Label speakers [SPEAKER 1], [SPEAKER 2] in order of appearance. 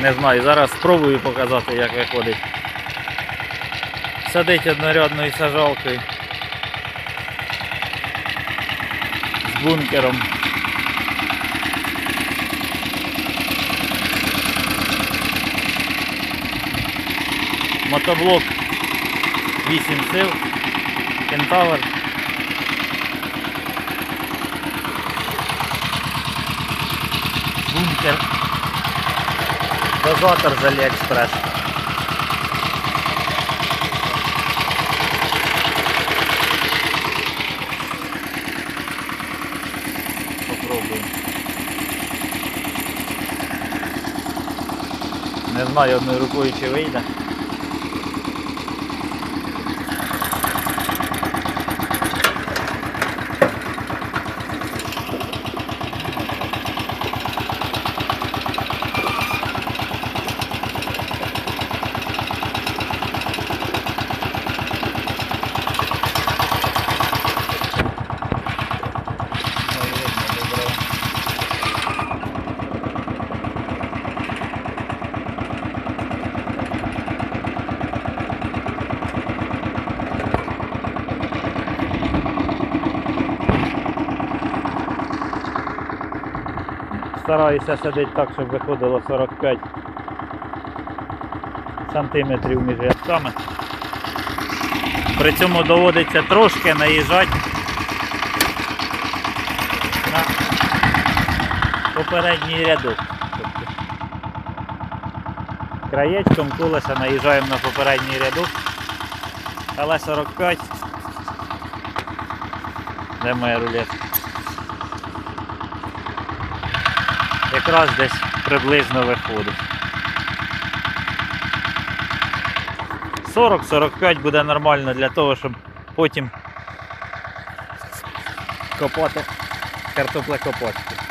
[SPEAKER 1] Не знаю, зараз спробую показати, як виходить. Садить однорядною сажалкою. З бункером. Мотоблок 8 сил. Кентавр. Бункер. Дозатор з Аліекспрес. Попробуємо. Не знаю одною рукою чи вийде. Стараюся сидіти так, щоб виходило 45 сантиметрів між рядками. При цьому доводиться трошки наїжджати на попередній рядок. Тобто краєчком колеса наїжджаємо на попередній рядок. Але 45. Де моя рулетка? Якраз десь приблизно виходить. 40-45 буде нормально для того, щоб потім копати картоплекопочку.